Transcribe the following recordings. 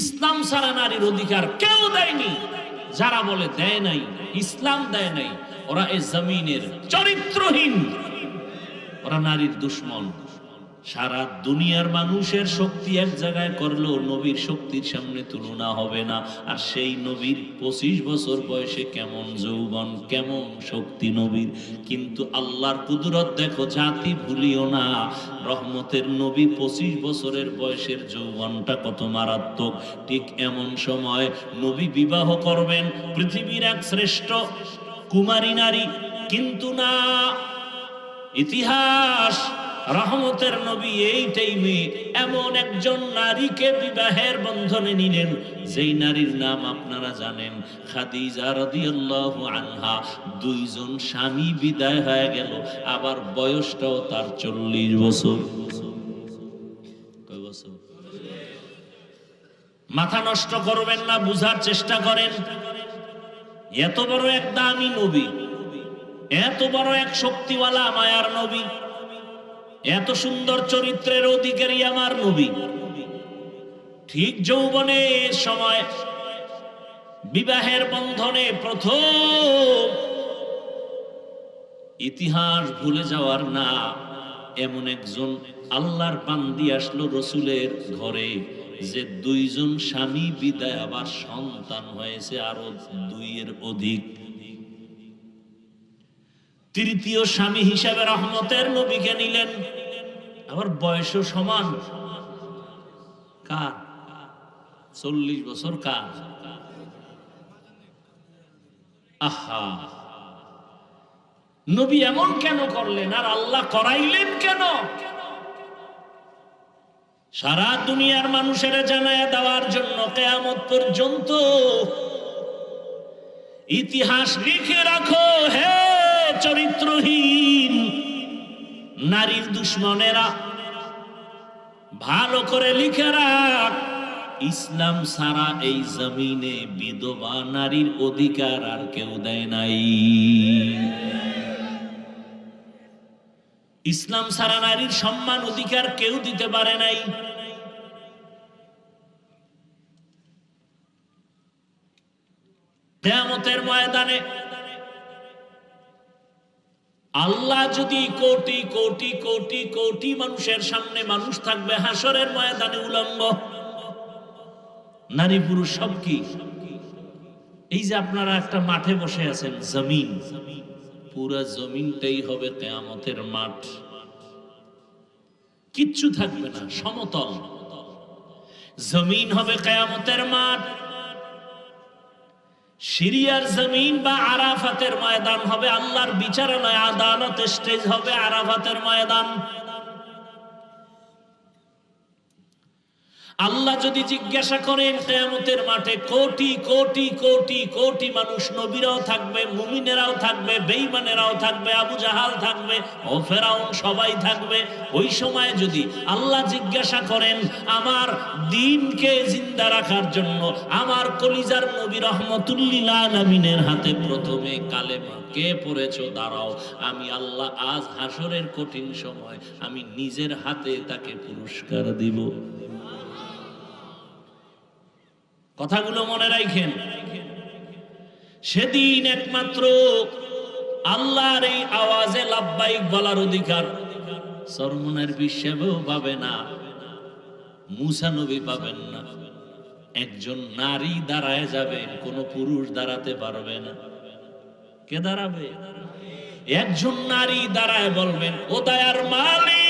ইসলাম সারা নারীর অধিকার কেউ দেয়নি। যারা বলে দেয় নাই, ইসলাম দেয় নাই, ওরা এ জমিনের চরিত্রহীন। ওরা নারীর দুশ্মন। সারা দুনিয়ার মানুষের শক্তি এক জায়গায় করলেও নবীর শক্তির সামনে তুলনা হবে না। আর সেই নবীর পঁচিশ বছর বয়সে কেমন যৌবন, কেমন শক্তি নবীর। কিন্তু আল্লাহর কুদরত দেখো, জাতি ভুলিও না। রহমতের নবী পঁচিশ বছরের বয়সের যৌবনটা কত মারাত্মক। ঠিক এমন সময় নবী বিবাহ করবেন, পৃথিবীর এক শ্রেষ্ঠ কুমারী নারী। কিন্তু না, ইতিহাস রহমতের নবী এই টাইমে এমন একজন নারীকে বিবাহের বন্ধনে নিলেন, যেই নারীর নাম আপনারা জানেন, খাদিজা রাদিয়াল্লাহু আনহা। দুইজন স্বামী বিদায় হয়ে গেল, আবার বয়সটাও তার চল্লিশ বছর? মাথা নষ্ট করবেন না, বুঝার চেষ্টা করেন। এত বড় এক দামি নবী, এত বড় এক শক্তিওয়ালা মায়ার নবী। এত সুন্দর চরিত্রের অধিকারী আমার নবী। ঠিক যৌবনের সময় বিবাহের বন্ধনে প্রথম ইতিহাস ভুলে যাওয়ার না, এমন একজন আল্লাহর বান্দি আসলো রসুলের ঘরে যে দুইজন স্বামী বিদায় আবার সন্তান হয়েছে আরও দুইয়ের অধিক। তৃতীয় স্বামী হিসাবে রহমতের নবীকে নিলেন। আবার বয়সও সমান। কার? চল্লিশ বছর কার? আহা। নবী এমন কেন করলেন? আর আল্লাহ করাইলেন কেন? সারা দুনিয়ার মানুষের জানায় দেওয়ার জন্য কেয়ামত পর্যন্ত ইতিহাস লিখে রাখো, হে চরিত্রহীন। নারীর দুশ্মনেরা ভালো করে লিখে রাখ। ইসলাম সারা এই জমিনে বিধবা নারীর অধিকার আর কেউ দেয় নাই। ইসলাম সারা নারীর সম্মান, অধিকার কেউ দিতে পারে নাই। কেয়ামতের ময়দানে আল্লাহ যদি কোটি কোটি কোটি কোটি মানুষের সামনে মানুষ থাকবে, হাসরের ময়দানে উলম্ব। নারী পুরুষ সব কি? এই যে আপনারা একটা মাঠে বসে আছেন, জমিন। পুরা জমিনটাই হবে তেয়ামতের মাঠ। কিচ্ছু থাকবে না, সমতল। জমিন হবে কেয়ামতের মাঠ। সিরিয়ার জমিন বা আরাফাতের ময়দান হবে আল্লাহর বিচারালয় আদালত স্টেজ হবে আরাফাতের ময়দান। আল্লাহ যদি জিজ্ঞাসা করেন, কেয়ামতের মাঠে কোটি কোটি কোটি কোটি মানুষ নবীরাও থাকবে, মুমিনেরাও থাকবে, বেঈমানেরাও থাকবে, আবু জাহাল থাকবে, ও ফেরাউন সবাই থাকবে। ওই সময় যদি আল্লাহ জিজ্ঞাসা করেন, আমার দিনকে জিন্দা রাখার জন্য আমার কলিজার নবী রহমতুল্লিল আলমিনের হাতে প্রথমে কালেমা, কে পড়েছ? দাঁড়াও, আমি আল্লাহ আজ হাসরের কঠিন সময়, আমি নিজের হাতে তাকে পুরস্কার দিব। কথাগুলো মনে রাখেন। সেদিন একমাত্র আল্লাহর এই আওয়াজে লাভবাইক বলার অধিকার সরমনের বিশ্বেও পাবে না, মুসা নবী পাবেন না। একজন নারী দাঁড়ায় যাবেন কোন পুরুষ দাঁড়াতে পারবে না। কে দাঁড়াবে? একজন নারী দাঁড়ায় বলবেন ও দায়ার মালিক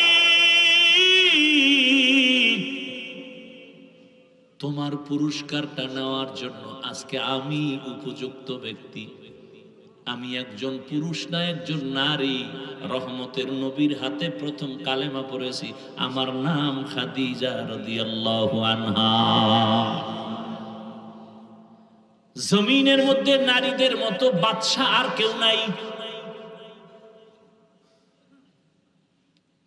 তোমার পুরস্কারটা নেওয়ার জন্য আজকে আমি উপযুক্ত ব্যক্তি। আমি একজন পুরুষ না, একজন নারী। রহমতের নবীর হাতে প্রথম কালেমা পড়েছি। আমার নাম খাদিজা রাদিয়াল্লাহু আনহা। জমিনের মধ্যে নারীদের মতো বাদশা আর কেউ নাই।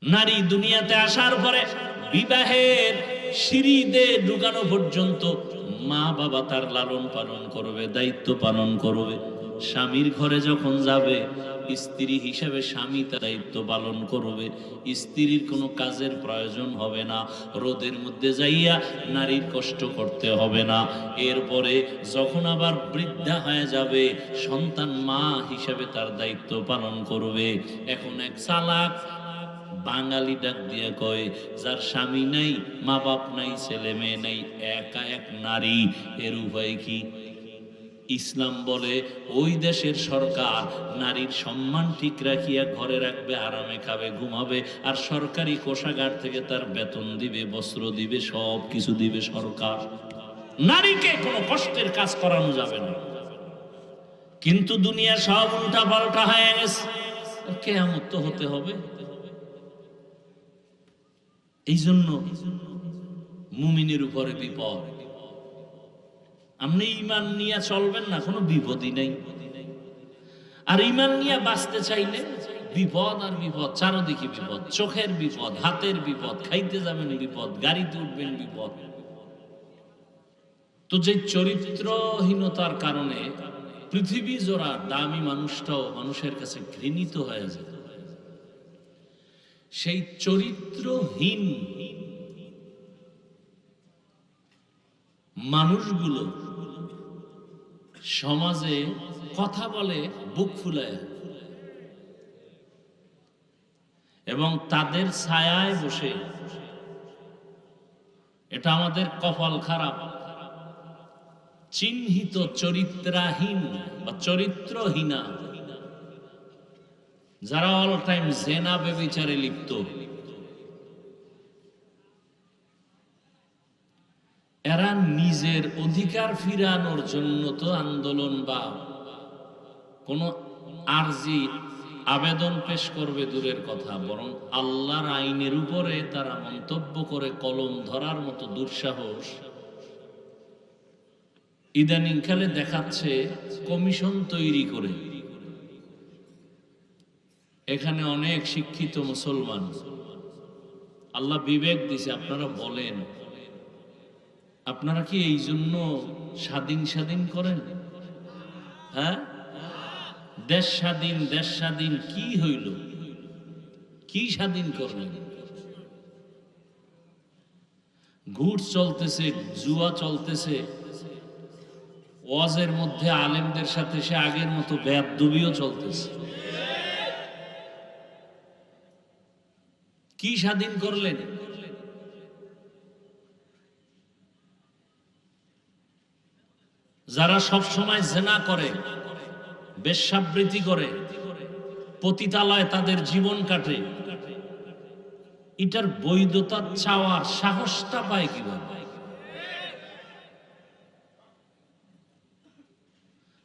নারী দুনিয়াতে আসার পরে বিবাহের সিঁড়িতে ঢুকানো পর্যন্ত মা বাবা তার লালন পালন করবে, দায়িত্ব পালন করবে। স্বামীর ঘরে যখন যাবে, স্ত্রী হিসাবে স্বামী তার দায়িত্ব পালন করবে। স্ত্রীর কোনো কাজের প্রয়োজন হবে না, রোদের মধ্যে যাইয়া নারীর কষ্ট করতে হবে না। এরপরে যখন আবার বৃদ্ধা হয়ে যাবে, সন্তান মা হিসাবে তার দায়িত্ব পালন করবে। এখন এক চালাক বাঙালি ডাক দিয়ে কয়, যার স্বামী নাই, মা বাপ নাই, ছেলে মেয়ে নাই, একা এক নারী, এর উপায় কি? ইসলাম বলে, ওই দেশের সরকার নারীর সম্মান ঠিক রাখিয়া ঘরে রাখবে, আরামে খাবে, ঘুমাবে, আর সরকারি কোষাগার থেকে তার বেতন দিবে, বস্ত্র দিবে, সব কিছু দিবে সরকার। নারীকে কোনো কষ্টের কাজ করানো যাবে না। কিন্তু দুনিয়া সব উল্টা পাল্টা হয়ে গেছে। কেয়ামত তো হতে হবে। এই জন্য মুমিনের উপরে বিপদ। আপনি ইমান নিয়ে চলবেন না, কোনো বিপদই নাই। আর ইমান নিয়ে বাঁচতে চাইলে বিপদ আর বিপদ, চারদিকে বিপদ, চোখের বিপদ, হাতের বিপদ, খাইতে যাবেন বিপদ, গাড়িতে উঠবেন বিপদ। তো যে চরিত্রহীনতার কারণে পৃথিবী জোড়া দামি মানুষটাও মানুষের কাছে ঘৃণিত হয়ে যায়। সেই চরিত্রহীন মানুষগুলো সমাজে কথা বলে বুক ফুলায়। এবং তাদের ছায়ায় বসে এটা আমাদের কপাল খারাপ। চিহ্নিত চরিত্রাহীন বা চরিত্রহীনা। যারা অল টাইম জেনা বেবিচারে লিপ্ত। এরা নিজের অধিকার ফিরানোর জন্য তো আন্দোলন বা কোন আরজি আবেদন পেশ করবে দূরের কথা, বরং আল্লাহর আইনের উপরে তারা মন্তব্য করে কলম ধরার মতো দুঃসাহস। ইদানিং কালে দেখাচ্ছে কমিশন তৈরি করে। এখানে অনেক শিক্ষিত মুসলমান। আল্লাহ বিবেক দিছে, আপনারা বলেন। আপনারা কি এই জন্য স্বাধীন স্বাধীন করেন? হ্যাঁ? দেশ স্বাধীন দেশ স্বাধীন, কি হইল? কি স্বাধীন করলেন? ঘুট চলতেছে, জুয়া চলতেছে। ওয়াজের মধ্যে আলেমদের সাথে সে আগের মতো বেদবিও চলতেছে। কি স্বাধীন করলেন? যারা সব সময় জেনা করে, বেশ্যাবৃত্তি করে, পতিতালয় তাদের জীবন কাটে, এটার বৈধতা চাওয়ার সাহসটা পায় কীভাবে?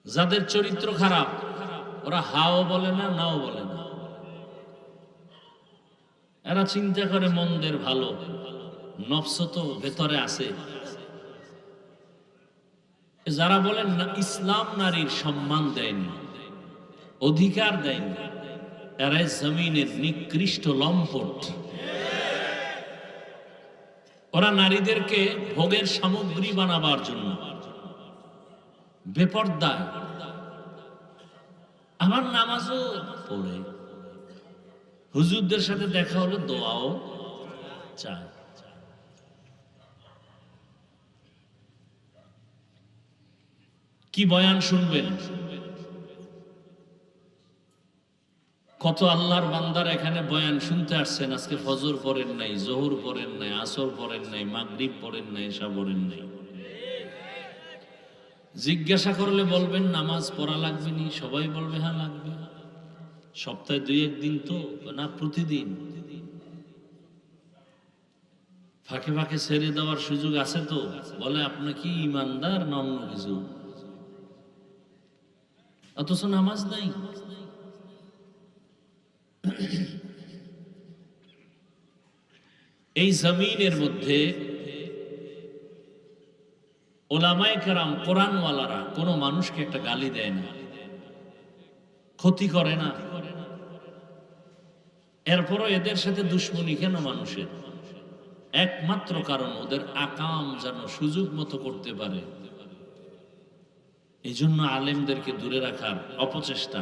যাদের চরিত্র খারাপ, ওরা হাও বলে না, নাও বলে না? এরা চিন্তা করে মন্দের ভালো। নফস তো ভেতরে আছে। যারা বলেন না, ইসলাম নারীর সম্মান দেয়নি, অধিকার দেয়নি, এরাই জমিনের নিকৃষ্ট লম্পট। ওরা নারীদেরকে ভোগের সামগ্রী বানাবার জন্য বেপর্দায়। আমার নামাজও পড়ে। হুজুরদের সাথে দেখা হলো, দোয়াও চায় কি বয়ান শুনবেন? কত আল্লাহর বান্দার এখানে বয়ান শুনতে আসছেন, আজকে ফজর পড়েন নাই, জোহর পড়েন নাই, আসর পড়েন নাই, মাগরিব পড়েন নাই এসা পড়েন নাই। জিজ্ঞাসা করলে বলবেন, নামাজ পড়া লাগবে নি? সবাই বলবে হ্যাঁ লাগবে। সপ্তাহে দুই একদিন তো, না প্রতিদিন? ফাঁকে ফাঁকে ছেড়ে দেওয়ার সুযোগ আছে তো? বলে আপনার কি ইমানদার না অন্য কিছু? অথচ নামাজ নাই। এই জমিনের মধ্যে ওলামায় কারাম, কোরআনওয়ালারা কোনো মানুষকে একটা গালি দেয় না, ক্ষতি করে না। এরপরও এদের সাথে দুশ্মনী কেন মানুষের? একমাত্র কারণ ওদের আকাম যেন সুযোগ মতো করতে পারে। এই জন্য আলেমদেরকে দূরে রাখার অপচেষ্টা।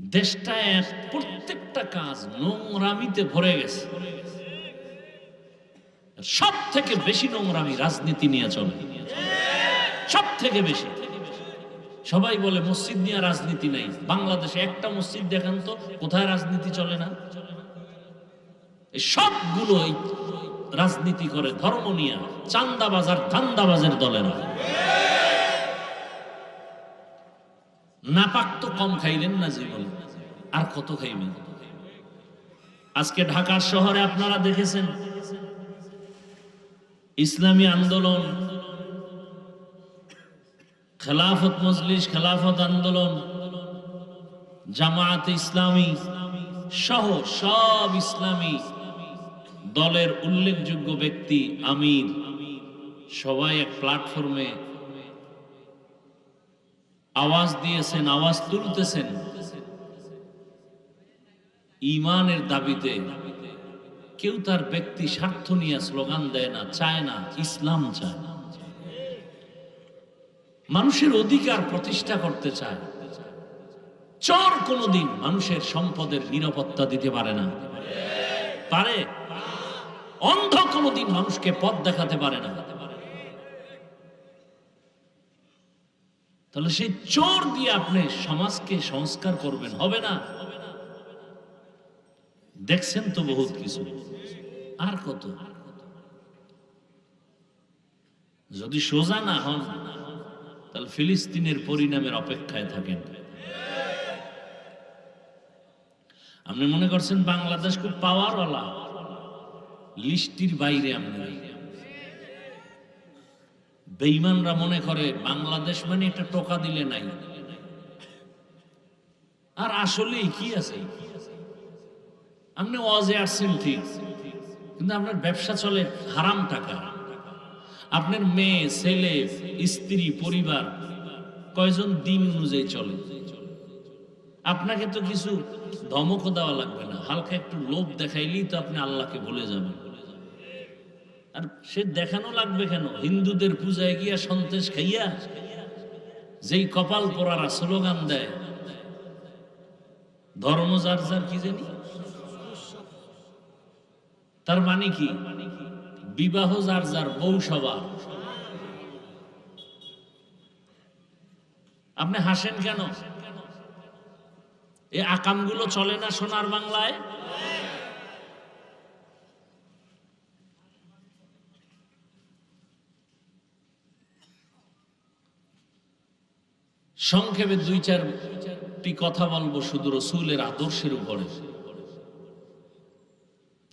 দেশটা এক প্রত্যেকটা কাজ নোংরামিতে ভরে গেছে। সব থেকে বেশি নোংরামি রাজনীতি নিয়ে চলে। সব থেকে বেশি। সবাই বলে মসজিদ নিয়ে রাজনীতি নাই। বাংলাদেশে একটা মসজিদ দেখান তো, কোথায় রাজনীতি চলে না? সবগুলো রাজনীতি করে, ধর্ম নিয়ে, চান্দাবাজার ধান্দাবাজের দলেরা। নাপাক তো কম খাইলেন না জীবন, আর কত খাইবেন? আজকে ঢাকার শহরে আপনারা দেখেছেন, ইসলামী আন্দোলন খেলাফত মজলিস, খেলাফত আন্দোলন, জামায়াত ইসলামী সহ সব ইসলামী দলের উল্লেখযোগ্য ব্যক্তি আমির। সবাই এক প্ল্যাটফর্মে আওয়াজ দিয়েছেন, আওয়াজ তুলতেছেন। ইমানের দাবিতে কেউ তার ব্যক্তি স্বার্থ নিয়ে স্লোগান দেয় না, চায় না, ইসলাম চায় না। মানুষের অধিকার প্রতিষ্ঠা করতে চায়। চোর কোনোদিন মানুষের সম্পদের নিরাপত্তা দিতে পারে না। পারে। অন্ধ কোনোদিন মানুষকে পথ দেখাতে পারে না। তাহলে সেই চোর দিয়ে আপনি সমাজকে সংস্কার করবেন, হবে না? দেখছেন তো বহুত কিছু। আর কত? যদি সোজা না হন তাহলে ফিলিস্তিনের পরিণামের অপেক্ষায় থাকেন। আপনি মনে করছেন বাংলাদেশ খুব পাওয়ারওয়ালা? লিস্টির বাইরে আমরা বেইমানরা মনে করে, বাংলাদেশ মানে একটা টোকা দিলে নাই। আর আসলে কি আছে? আপনি ওয়াজে আসছেন ঠিক, কিন্তু আপনার ব্যবসা চলে হারাম টাকা। আপনার মেয়ে, ছেলে, স্ত্রী, পরিবার কয়জন দিন অনুযায়ী চলে? আপনাকে তো কিছু ধমকও দেওয়া লাগবে না। হালকা একটু লোভ দেখাইলেই তো আপনি আল্লাহকে ভুলে যাবেন। আর সে দেখানো লাগবে কেন? হিন্দুদের পূজায় গিয়া সন্তেষ খাইয়া যেই কপাল পরারা স্লোগান দেয়, ধর্ম যার যার কি জানি? তার মানে কি? বিবাহ যার যার বউ সবার আপনি হাসেন কেন? এই আকামগুলো চলে না সোনার বাংলায়? সংক্ষেপে দুই চারটি কথা বলব শুধু রসুলের আদর্শের উপরে।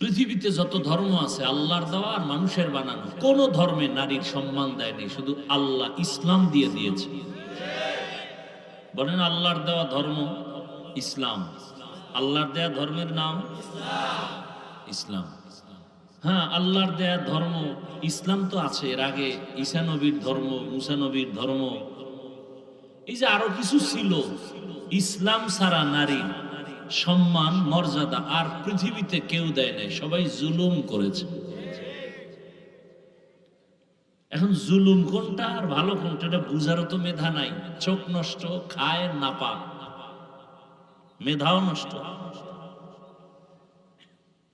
পৃথিবীতে যত ধর্ম আছে, আল্লাহর দেওয়া আর মানুষের বানানো, কোন ধর্মে নারীর সম্মান দেয়নি, শুধু আল্লাহ ইসলাম দিয়ে দিয়েছে। বলেন আল্লাহর দেওয়া ধর্ম ইসলাম। আল্লাহর দেয়া ধর্মের নাম ইসলাম। হ্যাঁ আল্লাহর দেয়া ধর্ম ইসলাম তো আছে, এর আগে ঈসা নবীর ধর্ম, মুসা নবীর ধর্ম। এই যে আরও কিছু ছিল, ইসলাম সারা নারীর সম্মান, মর্যাদা আর পৃথিবীতে কেউ দেয় নাই। সবাই জুলুম করেছে। এখন জুলুম কোনটা আর ভালো কোনটা, এটা বুঝারও তো মেধা নাই। চোখ নষ্ট, খায় নাপা মেধাও নষ্ট।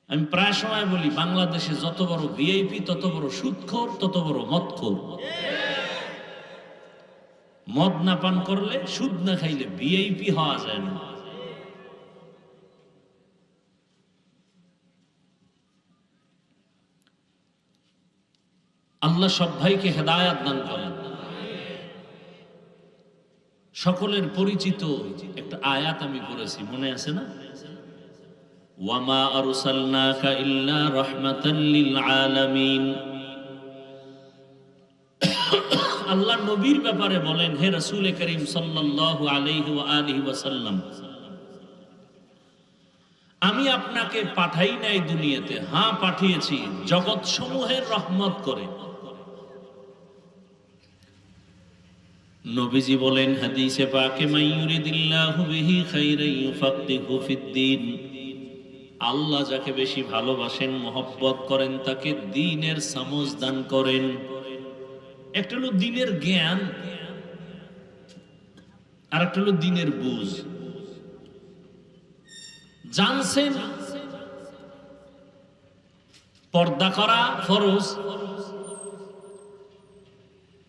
আমি প্রায় সময় বলি, বাংলাদেশে যত বড় ভিআইপি, তত বড় সুদখোর তত বড় মদখোর। মদ না পান করলে সুদ না খাইলে ভিআইপি হওয়া যায় না। আল্লাহ সব ভাইকে হেদায়াত দান করেন। সকলের পরিচিত একটা আয়াত আমি পড়েছি, মনে আছে না? ওয়ামা ইল্লা আলামিন। আল্লাহ নবীর ব্যাপারে বলেন, হে রাসূল করিম সাল্লাল্লাহু আলাইহি ওয়া আলিহি ওয়াসাল্লাম, আমি আপনাকে পাঠাই নাই দুনিয়াতে হ্যাঁ পাঠিয়েছি জগৎ সমূহের রহমত করে। নবীজি বলেন, হাদিসে পাকে মাইয়ুরিদিল্লাহু বিহি খাইরান ইউফাক্কিহু ফিদ্দিন আল্লাহ যাকে বেশি ভালোবাসেন, মহব্বত করেন, তাকে দ্বীনের সমজ দান করেন। একটা হলো দিনের জ্ঞান আর একটা হলো দিনের বুঝ। জানছেন, পর্দা করা ফরজ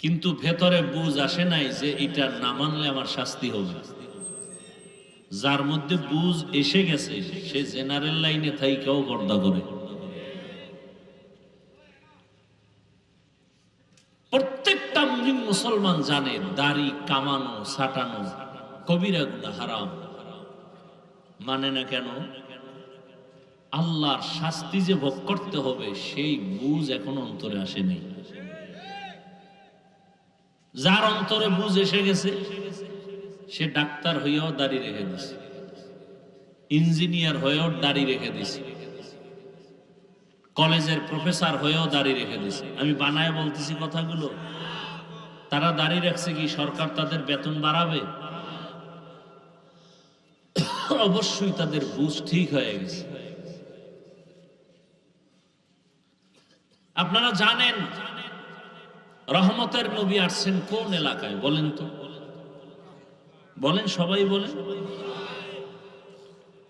কিন্তু ভেতরে বুঝ আসে নাই যে এটা না মানলে আমার শাস্তি হবে। যার মধ্যে বুঝ এসে গেছে, সে জেনারেল লাইনে থাইকেও পর্দা করে। প্রত্যেকটা মুসলমান জানে, দাড়ি কামানো সাটানো কবিরা গুণা হারাম। মানে না কেন? আল্লাহর শাস্তি যে ভোগ করতে হবে, সেই বুঝ এখন অন্তরে আসেনি যার অন্তরে বুঝ এসে গেছে, সে ডাক্তার হইয়াও দাড়ি রেখে দিছে। ইঞ্জিনিয়ার হয়েও দাড়ি রেখে দিছে। কলেজের প্রফেসর হয়েও দাড়ি রেখে দিছে। আমি বানায় বলতেছি কথাগুলো। তারা দাড়ি রাখছে কি? সরকার তাদের বেতন বাড়াবে? অবশ্যই তাদের বুঝ ঠিক হয়ে গেছে। আপনারা জানেন রহমতের নবী আসছেন কোন এলাকায় বলেন তো? বলেন, সবাই বলেন।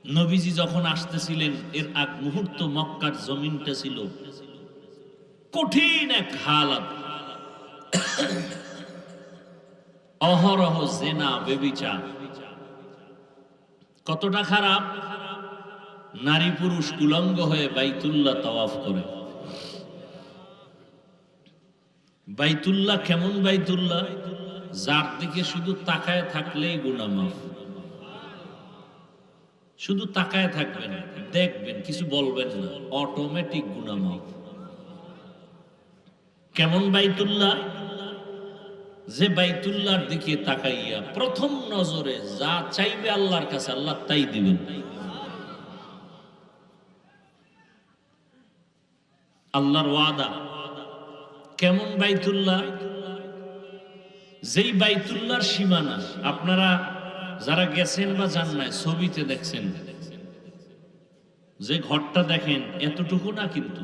নবীজি যখন আসতেছিলেন, এর আগ মুহূর্ত মক্কার জমিনটা ছিল কঠিন এক হালাত। অহরহ জেনা, বেবিচার। কতটা খারাপ? নারী পুরুষ উলঙ্গ হয়ে বাইতুল্লাহ তাওয়াফ করে। বাইতুল্লাহ কেমন বাইতুল্লাহ? যার দিকে শুধু তাকায় থাকলেই গুনামাফ শুধু তাকায় থাকবেন, দেখবেন, কিছু বলবেন না অটোমেটিক গুনামাফ কেমন বাইতুল্লাহ? যে বাইতুল্লাহর দিকে তাকাইয়া প্রথম নজরে যা চাইবে আল্লাহর কাছে, আল্লাহ তাই দিবেন। আল্লাহর ওয়াদা। কেমন বাইতুল্লাহ? যেই বাইতুল্লাহর সীমানা, আপনারা যারা গেছেন বা যান নাই, ছবিতে দেখছেন। যে ঘরটা দেখেন, এতটুকু না কিন্তু?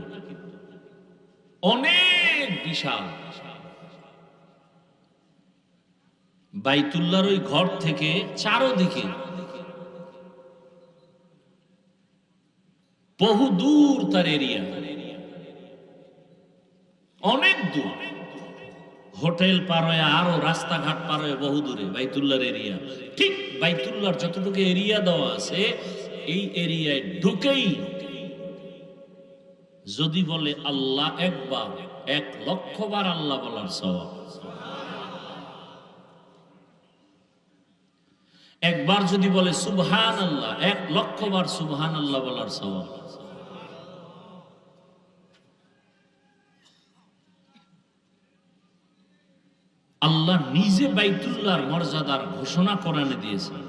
অনেক বিশাল। বাইতুল্লাহর ওই ঘর থেকে চারোদিকে বহু দূর তার এরিয়া। অনেক দূর। হোটেল পার হয়ে আরও রাস্তাঘাট পার হয়ে বহু দূরে, বাইতুল্লাহর এরিয়া। ঠিক বাইতুল্লাহর যতটুকু এরিয়া দেওয়া আছে, এই এরিয়ায় ঢুকেই যদি বলে আল্লাহ একবার, এক লক্ষ বার আল্লাহ বলার স্বভাব একবার যদি বলে সুবহান আল্লাহ এক লক্ষ বার সুবহান আল্লাহ বলার স্বভাব আল্লাহ নিজে বাইতুল্লাহর মর্যাদার ঘোষণা কোরআনে দিয়েছেন।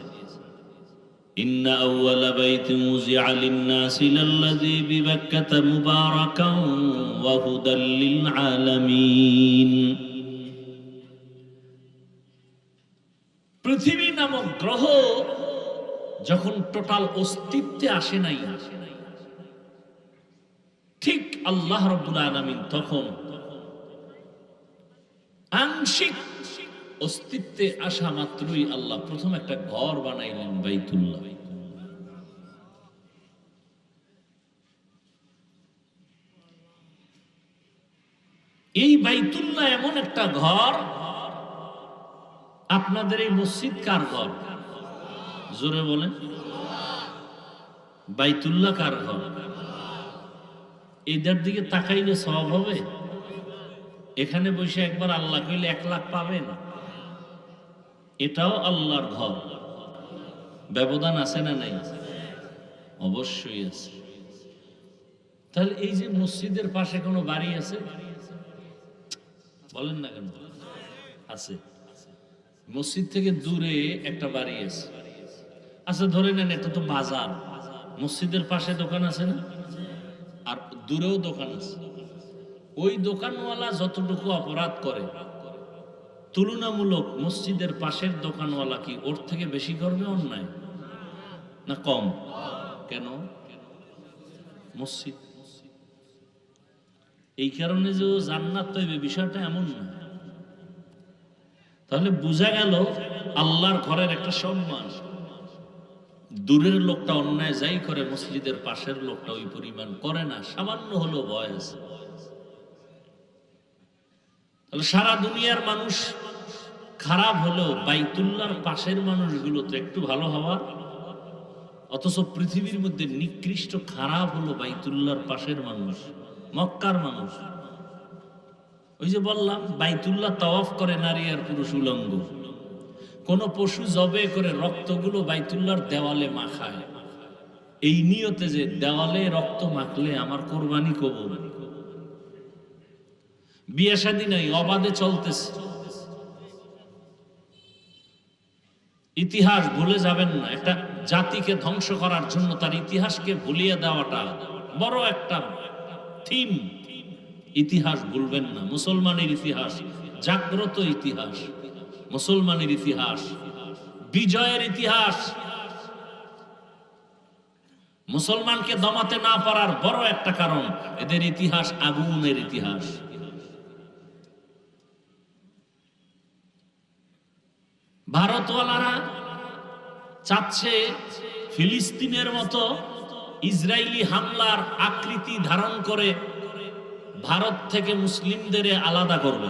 পৃথিবী নামক গ্রহ যখন টোটাল অস্তিত্বে আসে নাই ঠিক আল্লাহ রবুল আলামিন তখন আংশিক অস্তিত্বে আসা মাত্রই আল্লাহ প্রথম একটা ঘর বানাইলেন বাইতুল্লাহ। এই বাইতুল্লাহ এমন একটা ঘর, আপনাদের এই মসজিদ কার ঘর? জোরে বলেন। বাইতুল্লাহ কার ঘর? এদের দিকে তাকাইলে সব হবে? এখানে বসে একবার আল্লাহ কইলে এক লাখ পাবেন। এটাও আল্লাহর ঘর। ব্যবধান আছে না নাই? অবশ্যই আছে। তাহলে এই যে মসজিদের পাশে কোনো বাড়ি আছে? বলেন না কেন? আছে। মসজিদ থেকে দূরে একটা বাড়ি আছে। আচ্ছা ধরে নেন এটা তো বাজার। মসজিদের পাশে দোকান আছে না? আর দূরেও দোকান আছে। ওই দোকানওয়ালা যতটুকু অপরাধ করে, তুলনামূলক মসজিদের পাশের দোকানওয়ালা কি ওর থেকে বেশি করবে অন্যায়? না কম? কেন? মসজিদ। এই কারণে যে ও জান্নাত তৈবে, বিষয়টা এমন না। তাহলে বোঝা গেল আল্লাহর ঘরের একটা সম্মান। দূরের লোকটা অন্যায় যাই করে, মসজিদের পাশের লোকটা ওই পরিমাণ করে না, সামান্য হলো বয়স। তাহলে সারা দুনিয়ার মানুষ খারাপ হলো বাইতুল্লাহর পাশের মানুষগুলো তো একটু ভালো হওয়ার? অথচ পৃথিবীর মধ্যে নিকৃষ্ট খারাপ হলো বাইতুল্লার পাশের মানুষ, মক্কার মানুষ। ওই যে বললাম, বাইতুল্লাহ তওয়াফ করে নারী আর পুরুষ উলঙ্গ। কোন পশু জবে করে রক্তগুলো বাইতুল্লার দেওয়ালে মাখায়। এই নিয়তে যে দেওয়ালে রক্ত মাখলে আমার কোরবানি কবুল। বিয়ে শাদী নাই, অবাধে চলতেছে। ইতিহাস ভুলে যাবেন না, একটা জাতিকে ধ্বংস করার জন্য তার ইতিহাসকে ভুলিয়ে দেওয়াটা বড় একটা থিম। ইতিহাস ভুলবেন না, মুসলমানের ইতিহাস, জাগ্রত ইতিহাস, মুসলমানের ইতিহাস, বিজয়ের ইতিহাস। মুসলমানকে দমাতে না পারার বড় একটা কারণ, এদের ইতিহাস আগুনের ইতিহাস। ভারতওয়ালারা চাচ্ছে ফিলিস্তিনের মতো ইসরায়েলি হামলার আকৃতি ধারণ করে ভারত থেকে মুসলিমদের আলাদা করবে।